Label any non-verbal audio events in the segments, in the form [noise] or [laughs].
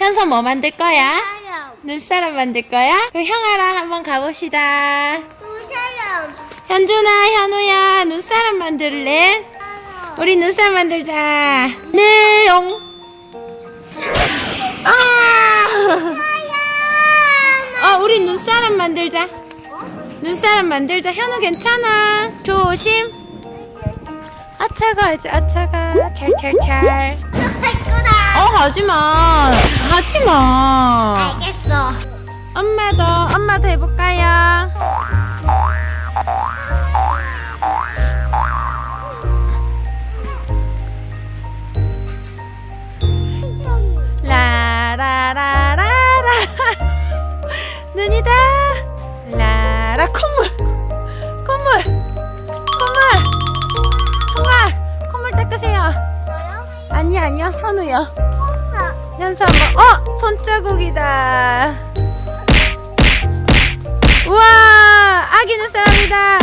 현서 뭐 만들 거야? 사람, 눈사람 만들 거야? 그럼 형아랑 한번 가봅시다. 두 사람, 현준아, 현우야, 눈사람 만들래? 우리 눈사람 만들자. 네, 용. 아! 어, 우리 눈사람 만들자. 눈사람 만들자. 현우 괜찮아. 조심. 아, 차가, 이제, 아, 차가. 찰찰찰. 할 거다. 어, 하지 마. 하지 마. 알겠어. 엄마도, 엄마도 해볼까요? 라라라라라. 눈이다. 라라, 콧물. 콧물. 콧물. 정말. 콧물 닦으세요. 저요? 아니, 아니요. 현우요. 현수 한번 어? 손자국이다. 우와! 아기 눈사람이다.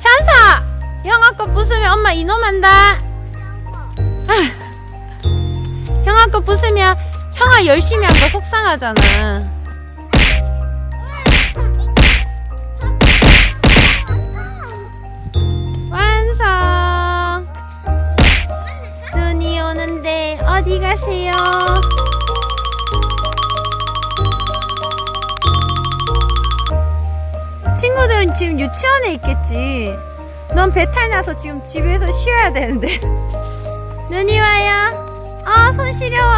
현서! 형아 거 부수면 엄마 이놈한다. 아, 형아 거 부수면 형아 열심히 한 거 속상하잖아 어디 가세요? 친구들은 지금 유치원에 있겠지. 넌 배탈 나서 지금 집에서 쉬어야 되는데. [laughs] 눈이 와요. 아, 손 시려워.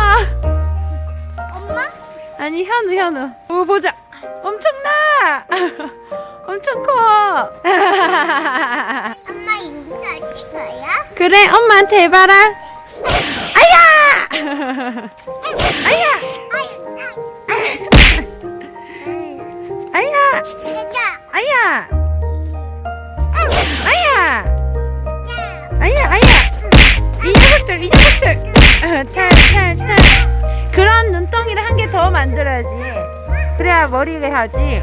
엄마? 아니, 현우, 현우. 오, 보자. 엄청나! [laughs] 엄청 커. [laughs] 엄마 인사하실 거야? 그래, 엄마한테 해봐라. 아야! 아야! 아야! 아야! 아야, 아야! 이 녀석들, 이 녀석들! 어, 탈, 탈, 탈. 그런 눈덩이를 한 개 더 만들어야지. 그래야 머리가 하지.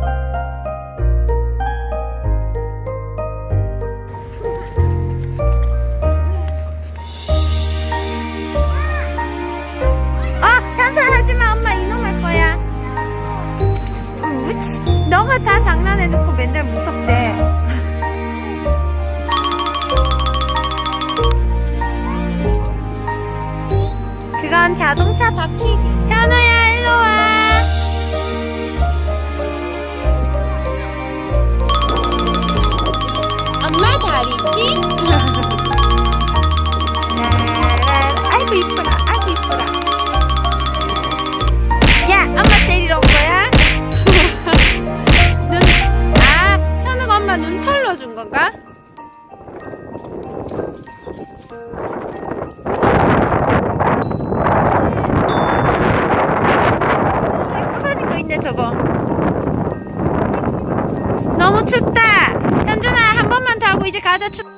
너가 다 장난해놓고 맨날 무섭대. 그건 자동차 바퀴. 현우야, 일로 와. 엄마 다리지? [laughs] 아이고 이쁘다. 아이고 이쁘다. 준 건가? 저거. 너무 춥다. 현준아, 한 번만 더 하고 이제 가자, 춥.